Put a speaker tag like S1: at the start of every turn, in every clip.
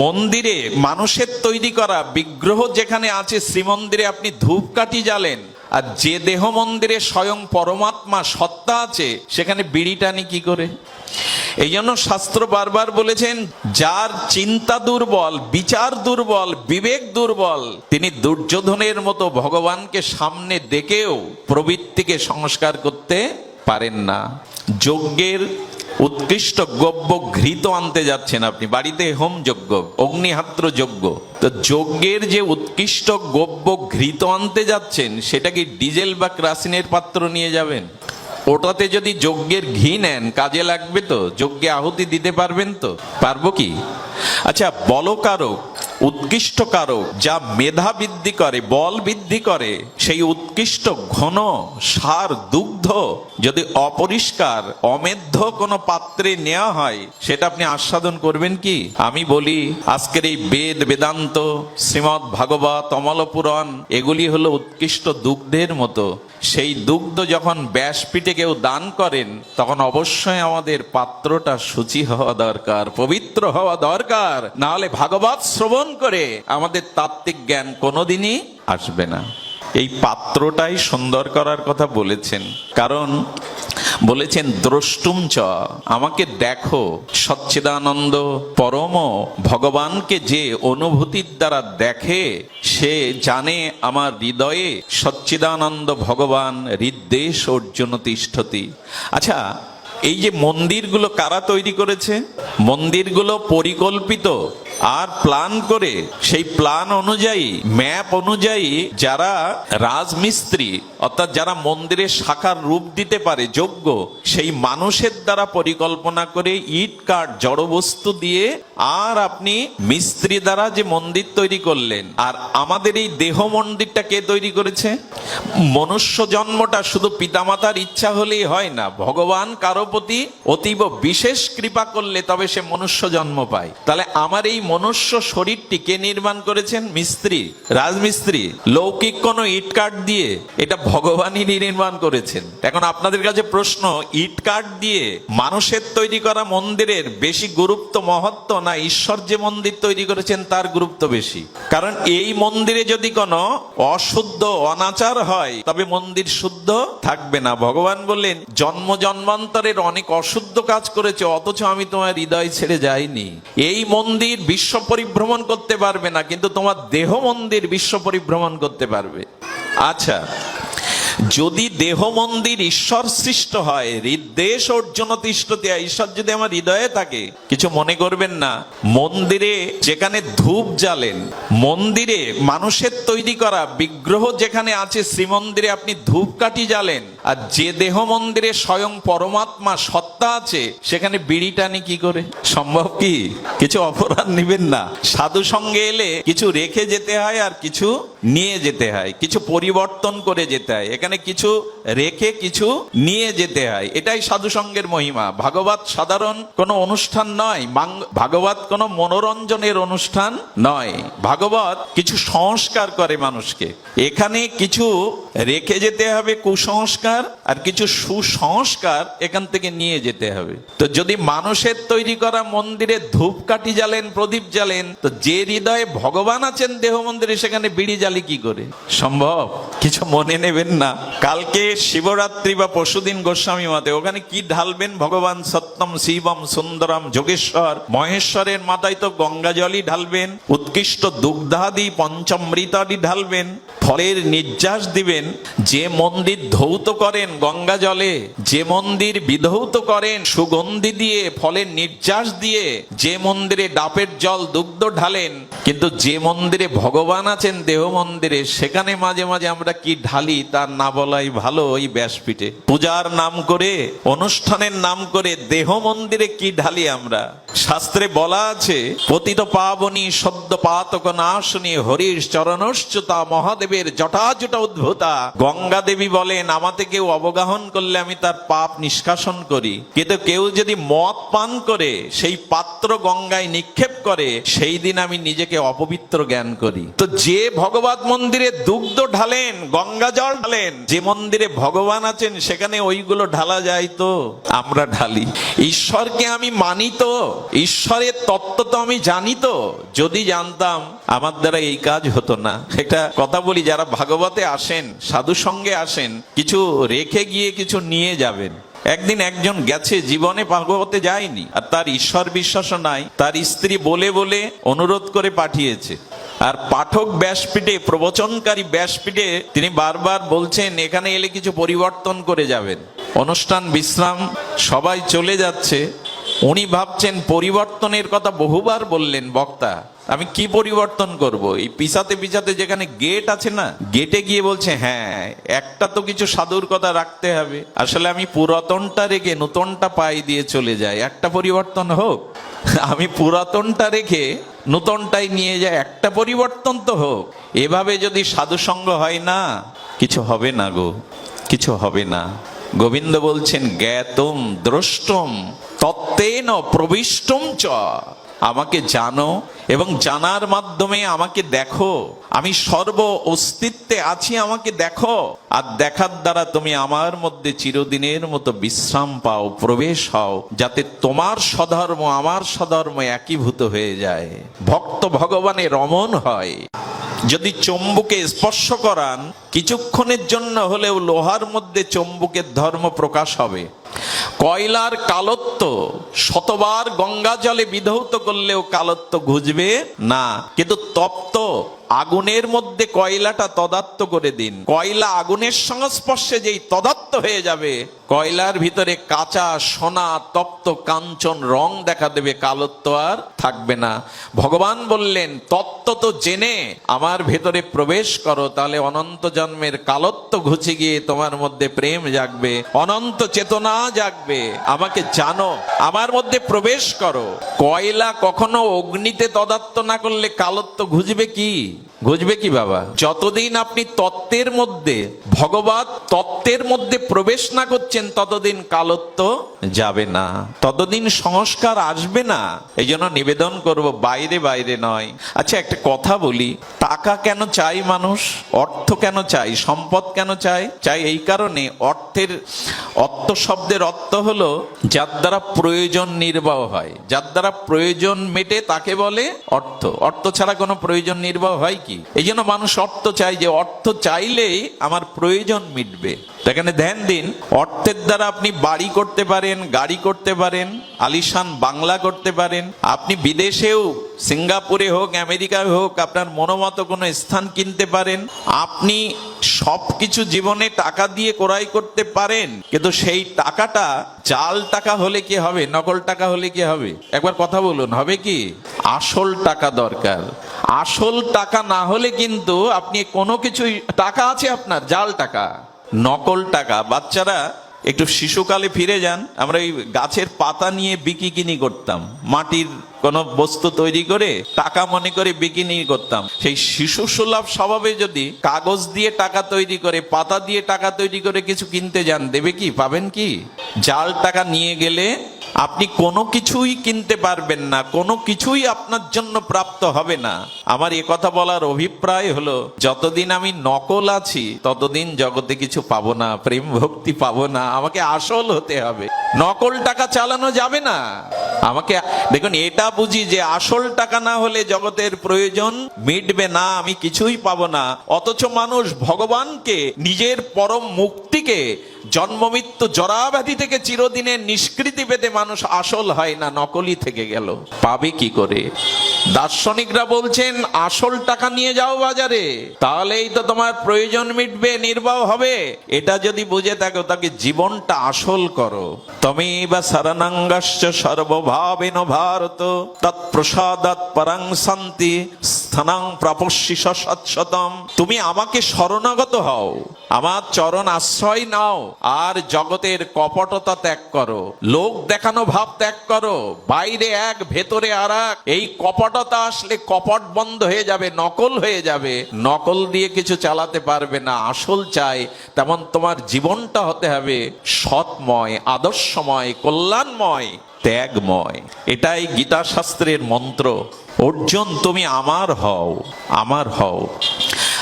S1: মন্দিরে মানুষের তৈরি করা বিগ্রহ যেখানে আছে, শ্রীমন্দিরে আপনি ধূপকাঠি জ্বালেন, আর যে দেহ মন্দিরে স্বয়ং পরমাত্মা সত্তা আছে, সেখানে বিড়ি টানি কি করে? এই জন্য শাস্ত্র বারবার বলেছেন, যার চিন্তা দুর্বল, বিচার দুর্বল, বিবেক দুর্বল, তিনি দুর্যোধনের মতো ভগবানকে সামনে দেখেও প্রবৃত্তিকে সংস্কার করতে পারেন না। যজ্ঞের উৎকৃষ্ট গব্য ঘৃত আনতে যাচ্ছেন আপনি। বাড়িতে হোম যজ্ঞ, অগ্নিহাত্র যজ্ঞ। তো যজ্ঞের যে উৎকৃষ্ট গব্য ঘৃত আনতে যাচ্ছেন, সেটা কি ডিজেল বা ক্রাসিনের পাত্র নিয়ে যাবেন? ওটাতে যদি যজ্ঞের ঘি নেন, কাজে লাগবে তো? যজ্ঞে আহুতি দিতে পারবেন তো? পারব কি? আচ্ছা বলকারক উৎকৃষ্ট কারক, যা মেধা বৃদ্ধি করে, বল বৃদ্ধি করে, সেই উৎকৃষ্ট ঘন সার দুগ্ধ যদি অপরিষ্কার, অমেধ্য কোনো পাত্রে নেওয়া হয়, সেটা আপনি আস্বাদন করবেন কি? আমি বলি, আজকের এই বেদ, বেদান্ত শ্রীমৎ ভাগবত, অমলপুরাণ, এগুলি হলো উৎকৃষ্ট দুগ্ধের মতো। সেই দুগ্ধ যখন ব্যাসপিঠে কেউ দান করেন, তখন অবশ্যই আমাদের পাত্রটা শুচি হওয়া দরকার, পবিত্র হওয়া দরকার। না হলে ভাগবত শ্রবণ করে আমাদের তাত্ত্বিক জ্ঞান কোনোদিনই আসবে না। এই পাত্রটাই সুন্দর করার কথা বলেছেন। কারণ বলেছেন, দ্রষ্টুম চ, আমাকে দেখো, সচ্চিদানন্দ, পরম ভগবানকে যে অনুভূতির দ্বারা দেখে, সে জানে আমার হৃদয়ে সচ্চিদানন্দ ভগবান হৃদ্দেশ অর্জুন তিষ্ঠতি। আচ্ছা এই যে মন্দিরগুলো কারা তৈরি করেছে? মন্দিরগুলো পরিকল্পিত আর প্ল্যান করে, সেই প্ল্যান অনুযায়ী ম্যাপ অনুযায়ী যারা রাজমিস্ত্রি, অর্থাৎ যারা মন্দিরের শাখার রূপ দিতে পারে, যোগ্য, সেই মানুষের দ্বারা পরিকল্পনা করে ইট, কাঠ জড়বস্তু দিয়ে আর আপনি মিস্ত্রি দ্বারা যে মন্দির তৈরি করলেন, আর আমাদের এই দেহ মন্দিরটা কে তৈরি করেছে? মনুষ্য জন্মটা শুধু পিতামাতার ইচ্ছা হলেই হয় না, ভগবান কারও প্রতি অতীব বিশেষ কৃপা করলে তবে সে মনুষ্য জন্ম পায়। তাহলে আমার এই মনুষ্য শরীরটি কে নির্মাণ করেছেন মিস্ত্রি, রাজমিস্ত্রি, লৌকিক কোন ইট কাঠ দিয়ে এটা ভগবানই নির্মাণ করেছেন। এখন আপনাদের কাছে প্রশ্ন, ইট কাঠ দিয়ে মানুষের তৈরি করা মন্দিরের বেশি গুরুত্ব, মহত্ব না ঈশ্বর যে মন্দির তৈরি করেছেন তার গুরুত্ব বেশি? কারণ এই মন্দিরে যদি কোনো অশুদ্ধ, অনাচার হয়, তবে মন্দির শুদ্ধ থাকবে না। ভগবান বললেন, জন্ম জন্মান্তরের অনেক অশুদ্ধ কাজ করেছে, অথচ আমি তোমার হৃদয় ছেড়ে যাইনি। এই মন্দির বিশ্ব পরিভ্রমণ করতে পারবে না, কিন্তু তোমার দেহ মন্দির বিশ্ব পরিভ্রমণ করতে পারবে। আচ্ছা যদি দেহ মন্দির ঈশ্বর সৃষ্ট হয় হৃদ্দেশ অর্জুন ঈশ্বর যদি আমার হৃদয়ে থাকে, কিছু মনে করবেন না, মন্দিরে যেখানে ধূপ জ্বালেন, মন্দিরে মানুষের তৈরি করা বিগ্রহ যেখানে আছে, শ্রীমন্দিরে আপনি ধূপকাঠি জ্বালেন আর যে দেহ মন্দিরে স্বয়ং পরমাত্মা সত্তা আছে, সেখানে বিড়ি টানি কি করে? সম্ভব কি? কিছু অপরাধ নিবেন না। সাধু সঙ্গে এলে কিছু রেখে যেতে হয় আর কিছু নিয়ে যেতে হয়। কিছু পরিবর্তন করে যেতে হয়। এখানে কিছু রেখে কিছু নিয়ে যেতে হয়। এটাই সাধু সঙ্গের মহিমা। ভাগবত সাধারণ কোনো অনুষ্ঠান নয়। ভাগবত কোনো মনোরঞ্জনের অনুষ্ঠান নয়। ভাগবত কিছু সংস্কার করে মানুষকে। এখানে কিছু রেখে যেতে হবে, কুসংস্কার আর কিছু সুসংস্কার এখান থেকে নিয়ে যেতে হবে। তো যদি মানুষের তৈরি করা মন্দিরে ধূপকাঠি জ্বালেন, প্রদীপ জ্বালেন, তো যে হৃদয়ে ভগবান আছেন দেহ মন্দিরে, সেখানে বিড়ি জ্বালি কি করে? সম্ভব? কিছু মনে নেবেন না। কালকে শিবরাত্রি বা পশুদিন গোস্বামী মতে, ওখানে কি ঢালবেন ভগবান? সত্যম শিবম সুন্দরম যোগেশ্বর। মহেশ্বরের মাথায় তো গঙ্গা জলই ঢালবেন, উৎকৃষ্ট দুগ্ধাদি পঞ্চমৃতাদি ঢালবেন, ফলের নির্যাস দিবেন। যে মন্দির ধৌত করেন গঙ্গা জলে, যে মন্দির বিধৌত করেন সুগন্ধি দিয়ে, ফলের নির্যাস দিয়ে, যে মন্দিরে ডাবের জল দুগ্ধ ঢালেন, কিন্তু যে মন্দিরে ভগবান আছেন, দেহ মন্দিরে, সেখানে মাঝে মাঝে আমরা কি ঢালি তার না বলাই ভালো ওই ব্যাসপিঠে। পূজার নাম করে, অনুষ্ঠানের নাম করে, দেহ মন্দিরে কি ঢালি আমরা? শাস্ত্রে বলা আছে, পতিত পাবনী সদ্য পাতক নাশনী হরির চরণশ্চুতা মহাদেবের জটাজুট উদ্ভূতা। গঙ্গা দেবী বলেন, আমাতে কেউ অবগাহন করলে আমি তার পাপ নিষ্কাশন করি। কিন্তু কেউ যদি মদ পান করে, সেই পাত্র গঙ্গায় নিক্ষেপ করে, সেই দিন আমি নিজেকে অপবিত্র জ্ঞান করি। তো যে ভগবত মন্দিরে দুগ্ধ ঢালেন, গঙ্গা জল ঢালেন, যে মন্দিরে ভগবান আছেন, সেখানে ওইগুলো ঢালা যায় তো? আমরা ঢালি। ঈশ্বরকে আমি মানি তো? ঈশ্বরের তত্ত্ব তো আমি জানি তো। যদি জানতাম, আমার দ্বারা এই কাজ হতো না। একটা কথা বলি, যারা ভাগবতে আসেন, সাধু সঙ্গে আসেন, কিছু রেখে গিয়ে কিছু নিয়ে যাবেন। একদিন একজন গেছে, জীবনে ভাগবতে যায়নি, আর তার ঈশ্বর বিশ্বাসও নাই, তার স্ত্রী বলে বলে অনুরোধ করে পাঠিয়েছে। আর পাঠক ব্যাসপীঠে, প্রবচনকারী ব্যাসপীঠে তিনি বারবার বলছেন, এখানে এলে কিছু পরিবর্তন করে যাবেন। অনুষ্ঠান, বিশ্রাম, সবাই চলে যাচ্ছে। উনি ভাবছেন পরিবর্তনের কথা বহুবার বললেন, বক্তা, আমি কি পরিবর্তন করব? এই পিছাতে পিছাতে যেখানে গেট আছে না গেটে গিয়ে বলছে হ্যাঁ একটা তো কিছু সাধুর কথা রাখতে হবে। আসলে আমি পুরাতনটা রেখে নতুনটা পাই দিয়ে চলে যাই, একটা পরিবর্তন হোক। আমি পুরাতনটা রেখে নূতনটাই নিয়ে যায় একটা পরিবর্তন তো হোক। এভাবে যদি সাধুসঙ্গ হয় না, কিছু হবে না গো, কিছু হবে না। গোবিন্দ বলছেন, জ্ঞাতম দ্রষ্টম তত্ত্বেন প্রবিষ্টম চ। আমাকে জানো এবং জানার মাধ্যমে আমাকে দেখো। আমি সর্ব অস্তিত্বে আছি, আমাকে দেখো। আর দেখার দ্বারা তুমি আমার মধ্যে চিরদিনের মতো বিশ্রাম পাও, প্রবেশ হও, যাতে তোমার স্বধর্ম আমার স্বধর্ম একীভূত হয়ে যায়। ভক্ত ভগবানে রমন হয়। যদি চম্বুকে স্পর্শ করান কিছুক্ষণের জন্য হলেও লোহার মধ্যে চম্বুকের ধর্ম প্রকাশ হবে। কয়লার কালত্ব শতবার গঙ্গা জলে বিধৌত করলেও কালত্ব ঘুজবে না। কিন্তু তপ্ত আগুনের মধ্যে কয়লাটা তদাত্ত করে দিন। কয়লা আগুনের সংস্পর্শে যেই তদাত্ত হয়ে যাবে, কয়লার ভিতরে কাঁচা, সোনা, তপ্ত, কাঞ্চন, রং দেখা দেবে, কালত্ব আর থাকবে না। ভগবান বললেন তত্ত্ব তো জেনে আমার ভেতরে প্রবেশ করো, তাহলে অনন্ত জন্মের কালত্ব ঘুচে গিয়ে তোমার মধ্যে প্রেম জাগবে, অনন্ত চেতনা জাগবে। আমাকে জানো, আমার মধ্যে প্রবেশ করো। কয়লা কখনো অগ্নিতে তদাত্ত না করলে কালত্ব ঘুচবে কি? ঘুচবে কি বাবা? যতদিন আপনি তত্ত্বের মধ্যে, ভগবত তত্ত্বের মধ্যে প্রবেশ না করছেন, ততদিন কালত্ব যাবে না। ততদিন সংস্কার আসবে না। এই জন্য নিবেদন করব, বাইরে বাইরে নয়। আচ্ছা একটা কথা বলি। টাকা কেন চাই মানুষ? অর্থ কেন চাই সম্পদ কেন চাই? চাই এই কারণে অর্থের, অর্থ শব্দের অর্থ হলো যার দ্বারা প্রয়োজন নির্বাহ হয়। যার দ্বারা প্রয়োজন মেটে তাকে বলে অর্থ। অর্থ ছাড়া কোনো প্রয়োজন নির্বাহ হয় কি? এই জন্য মানুষ অর্থ চায় যে অর্থ চাইলেই আমার প্রয়োজন মিটবে। এখানে ধ্যান দিন অর্থের দ্বারা আপনি বাড়ি করতে পারেন, গাড়ি করতে পারেন, আলিশান বাংলা করতে পারেন। আপনি বিদেশেও, সিঙ্গাপুরে হোক, আমেরিকায় হোক, আপনার মনোমতো কোনো স্থান কিনতে পারেন। আপনি সব কিছু জীবনে টাকা দিয়ে ক্রয় করতে পারেন, কিন্তু সেই টাকাটা জাল টাকা হলে কি হবে, নকল টাকা হলে কি হবে? একবার কথা বলুন, হবে কি? আসল টাকা দরকার। আসল টাকা না হলে কিন্তু আপনি কোনো কিছুই, টাকা আছে আপনার, জাল টাকা। নকল টাকা। বাচ্চারা একটু শিশুকালে ফিরে যান। আমরা এই গাছের পাতা নিয়ে বিকি কিনি করতাম। মাটির কোনো বস্তু তৈরি করে টাকা মনে করে বিকিনি করতাম। সেই শিশু সুলভ স্বভাবে যদি কাগজ দিয়ে টাকা তৈরি করে, পাতা দিয়ে টাকা তৈরি করে কিছু কিনতে যান, দেবে কি? পাবেন কি? জাল টাকা নিয়ে গেলে আপনি কোনো কিছুই কিনতে পারবেন না, কোনো কিছুই আপনার জন্য প্রাপ্ত হবে না। আমার এ কথা বলার অভিপ্রায় হলো, যতদিন আমি নকল আছি, ততদিন জগতে কিছু পাবো না, প্রেম ভক্তি পাবো না, আমাকে আসল হতে হবে। নকল টাকা চালানো যাবে না। আমাকে, দেখুন, এটা বুঝি যে আসল টাকা না হলে জগতের প্রয়োজন মিটবে না, আমি কিছুই পাবো না। অথচ মানুষ ভগবানকে, নিজের পরম মুক্তিকে জন্ম মৃত্যু জরাব্যাধি থেকে চিরদিনের নিষ্কৃতি পেতে মানুষ আসল হয় না, নকলি থেকে গেল। পাবে কি করে? দার্শনিকরা বলছেন, আসল টাকা নিয়ে যাও বাজারে, তাহলেই তো তোমার প্রয়োজন মিটবে, নির্বাহ হবে। এটা যদি বুঝে থাকো তাকে জীবনটা আসল করো। তুমি বা শরণাঙ্গশ্চ সর্বভাবেন ভারত তৎপ্রসাদাত পরাং শান্তি, স্থানাং প্রাপস্যি সৎসতম তুমি আমাকে শরণাগত হও। আমার চরণ আশ্রয় নাও, আর জগতের কপটতা ত্যাগ করো। লোক দেখানো ভাব ত্যাগ করো, বাইরে এক, ভেতরে আর এই কপটতা আসলে কপট বন্ধ হয়ে যাবে, নকল হয়ে যাবে। নকল দিয়ে কিছু চালাতে পারবে না, আসল চাই, তেমন তোমার জীবনটা হতে হবে সৎময়, আদর্শময়, কল্যাণময়, ত্যাগময়। এটাই গীতা শাস্ত্রের মন্ত্র। অর্জুন, তুমি আমার হও আমার হও।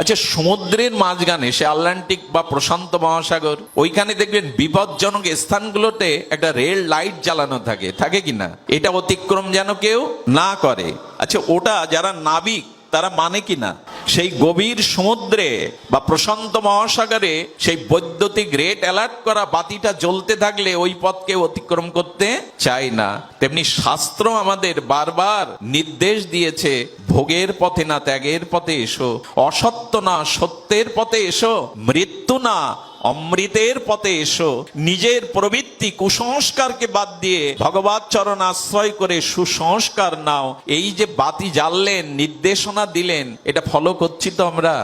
S1: আচ্ছা সমুদ্রের মাঝখানে, সে আটলান্টিক বা প্রশান্ত মহাসাগর, ওইখানে দেখবেন বিপজ্জনক স্থানগুলোতে একটা রেল লাইট জ্বালানো থাকে। থাকে কিনা এটা অতিক্রম যেন কেউ না করে। আচ্ছা ওটা যারা নাবিক তারা মানে কি না সেই গভীর সমুদ্রে বা প্রশান্ত মহাসাগরে সেই বৈদ্যুতিক রেড অ্যালার্ট করা বাতিটা জ্বলতে থাকলে ওই পথকে অতিক্রম করতে চায় না। তেমনি শাস্ত্র আমাদের বারবার নির্দেশ দিয়েছে, ভোগের পথে না ত্যাগের পথে এসো, অসত্য না সত্যের পথে এসো, মৃত্যু না অমৃতের পথে এসো, নিজের প্রবৃত্তি কুসংস্কারকে বাদ দিয়ে ভগবত চরণ আশ্রয় করে সুসংস্কার নাও। এই যে বাতি জ্বাললেন, নির্দেশনা দিলেন, এটা ফলো করছি তো আমরা।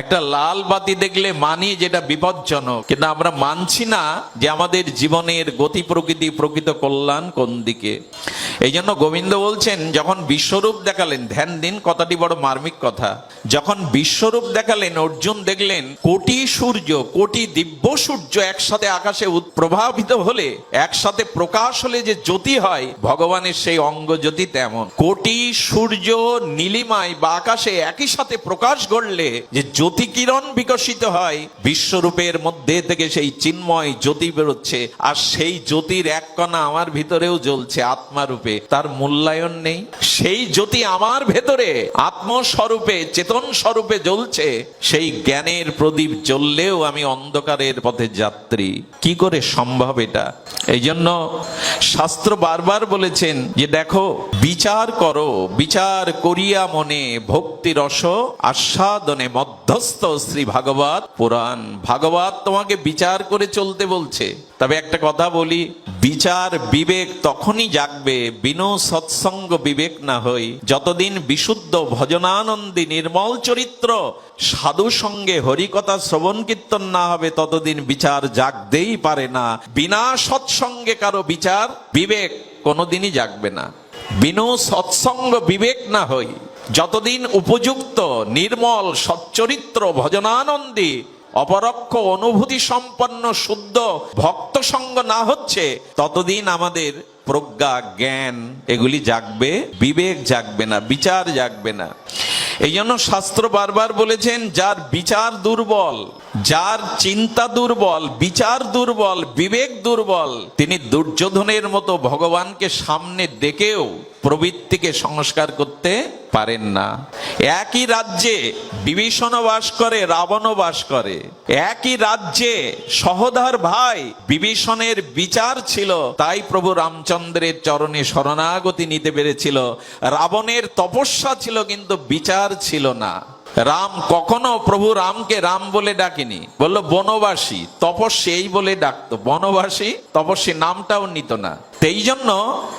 S1: একটা লাল বাতি দেখলে মানি যেটা বিপজ্জনক, কিন্তু আমরা মানছি না যে আমাদের জীবনের গতি প্রকৃতি, প্রকৃত কল্যাণ কোন দিকে। এই জন্য গোবিন্দ বলছেন, যখন বিশ্বরূপ দেখালেন, ধ্যান দিন, কথাটি বড় মার্মিক কথা। যখন বিশ্বরূপ দেখালেন, অর্জুন দেখলেন, কোটি সূর্য, কোটি দিব্য সূর্য একসাথে আকাশে প্রভাবিত হলে, একসাথে প্রকাশ হলে যে জ্যোতি হয়, ভগবানের সেই অঙ্গ জ্যোতি তেমন। কোটি সূর্য নীলিমায় বা আকাশে একই সাথে প্রকাশ ঘটলে যে জ্যোতি কিরণ বিকশিত হয়, বিশ্বরূপের মধ্যে থেকে সেই চিন্ময় জ্যোতি বেরোচ্ছে, আর সেই জ্যোতির এক কণা আমার ভিতরেও জ্বলছে আত্মারূপে। তার মূল্যায়ন নেই। সেই জ্যোতি আমার ভেতরে আত্মস্বরূপে চেতন স্বরূপে জ্বলছে। সেই জ্ঞানের প্রদীপ জ্বললেও আমি অন্ধকারের পথে যাত্রী। কি করে সম্ভব এটা? এই জন্য শাস্ত্র বারবার বলেছেন যে, দেখো, বিচার করো, বিচার করিয়া মনে ভক্তি রস, আস্বাদনে মধ্যস্থ শ্রী ভাগবত পুরাণ। ভাগবত তোমাকে বিচার করে চলতে বলছে। তবে একটা কথা বলি, বিচার বিবেক তখনই জাগবে বিনু সৎসঙ্গ বিবেক না হই। যতদিন বিশুদ্ধ ভজনানন্দী নির্মল চরিত্র সাধু সঙ্গে হরিকথা শ্রবণ কীর্তন না হবে, ততদিন বিচার জাগতেই পারে না। বিনা সৎসঙ্গে কারও বিচার বিবেক কোনোদিনই জাগবে না। বিনু সৎসঙ্গ বিবেক না হই। যতদিন উপযুক্ত, নির্মল, সচ্চরিত্র, ভজনানন্দী অপরক্ষ অনুভূতি সম্পন্ন শুদ্ধ ভক্ত সঙ্গ না হচ্ছে, ততদিন আমাদের প্রজ্ঞা, জ্ঞান, এগুলি জাগবে, বিবেক জাগবে না, বিচার জাগবে না। এই জন্য শাস্ত্র বারবার বলেছেন, যার বিচার দুর্বল যার চিন্তা দুর্বল, বিচার দুর্বল, বিবেক দুর্বল, তিনি দুর্যোধনের মতো ভগবানকে সামনে দেখেও প্রবৃত্তিকে সংস্কার করতে পারেন না। একই রাজ্যে বিভীষণ বাস করে, রাবণও বাস করে। একই রাজ্যে সহদার ভাই বিভীষণের বিচার ছিল, তাই প্রভু রামচন্দ্রের চরণে শরণাগতি নিতে পেরেছিল। রাবণের তপস্যা ছিল, কিন্তু বিচার ছিল না। রাম কখনো প্রভু রামকে রাম বলে ডাকেনি। বলল, বনবাসী তপস্বী এই বলে ডাকতো। বনবাসী তপস্বী নামটাও নিত না। সেই জন্য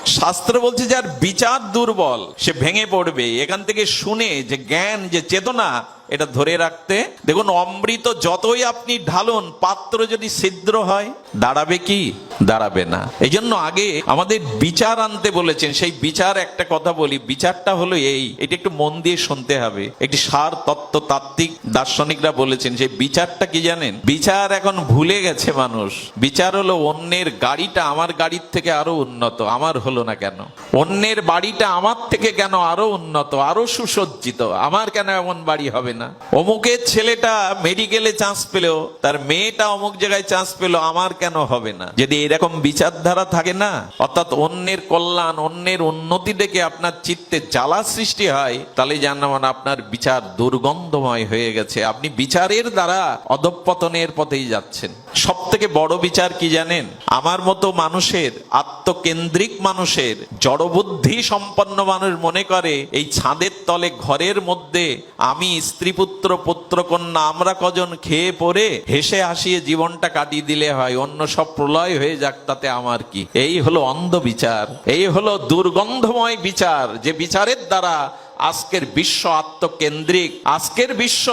S1: শাস্ত্র বলছে যার বিচার দুর্বল, সে ভেঙে পড়বে। এখান থেকে শুনে যে জ্ঞান, যে চেতনা এটা ধরে রাখতে। দেখুন, অমৃত যতই আপনি ঢালুন, পাত্র যদি ছিদ্র হয়, দাঁড়াবে কি? দাঁড়াবে না। এই জন্য আগে আমাদের বিচার আনতে বলেছেন। সেই বিচার একটা কথা বলি, বিচারটা হলো এই। এটা একটু মন দিয়ে শুনতে হবে। একটি সার তত্ত্ব তাত্ত্বিক দার্শনিকরা বলেছেন সেই বিচারটা কি জানেন? বিচার এখন ভুলে গেছে মানুষ। বিচার হলো অন্যের গাড়িটা আমার গাড়ির থেকে আরও উন্নত, আমার হলো না কেন? অন্যের বাড়িটা আমার থেকে কেন আরও উন্নত, আরও সুসজ্জিত, আমার কেন এমন বাড়ি হবে না। অমুকের ছেলেটা মেডিকেলে চান্স পেলেও, তার মেয়েটা অমুক জায়গায় চান্স পেল আমার কেন হবে না? যদি এরকম বিচারধারা থাকে না, অর্থাৎ অন্যের কল্যাণ, অন্যের উন্নতি দেখে আপনার চিত্তে জ্বালা সৃষ্টি হয়, তাহলে জানাবেন আপনার বিচার দুর্গন্ধময় হয়ে গেছে। আপনি বিচারের দ্বারা অধপতনের পথেই যাচ্ছেন। সব থেকে বড় বিচার কি জানেন? আমার মতো মানুষের, আত্মকেন্দ্রিক মানুষের, জড়বুদ্ধি সম্পন্ন মানুষ মনে করে, এই ছাদের তলে ঘরের মধ্যে আমি স্ত্রী পুত্র পুত্র কন্যা, আমরা কজন খেয়ে পড়ে হেসে হাসিয়ে জীবনটা কাটিয়ে দিলে হয়, অন্য সব প্রলয় হয়ে যাক তাতে আমার কি? এই হলো অন্ধ বিচার এই হলো দুর্গন্ধময় বিচার, যে বিচারের দ্বারা আজকের বিশ্ব আত্মকেন্দ্রিক, আজকের বিশ্ব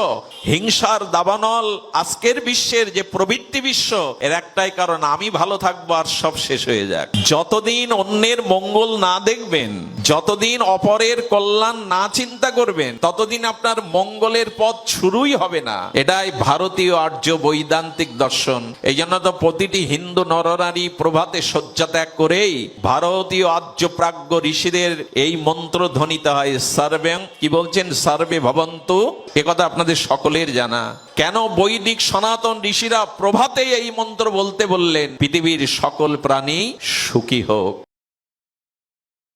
S1: হিংসার দাবানল, আজকের বিশ্বের যে প্রবৃত্তি বিশ্ব, এর একটাই কারণ, আমি ভালো থাকব আর সব শেষ হয়ে যাক। যতদিন অন্যের মঙ্গল না দেখবেন, যতদিন অপরের কল্যাণ না চিন্তা করবেন, ততদিন আপনার মঙ্গলের পথ শুরুই হবে না। এটাই ভারতীয় আর্য বৈদান্তিক দর্শন। এই জন্য তো প্রতিটি হিন্দু নরনারী প্রভাতে শয্যা ত্যাগ করেই ভারতীয় আর্য প্রাজ্ঞ ঋষিদের এই মন্ত্র ধ্বনিত হয় সর সার্বে কি বলছেন? সার্বে ভবন্তু। একথা আপনাদের সকলের জানা। কেন বৈদিক সনাতন ঋষিরা প্রভাতে এই মন্ত্র বলতে বললেন? পৃথিবীর সকল প্রাণী সুখী হোক।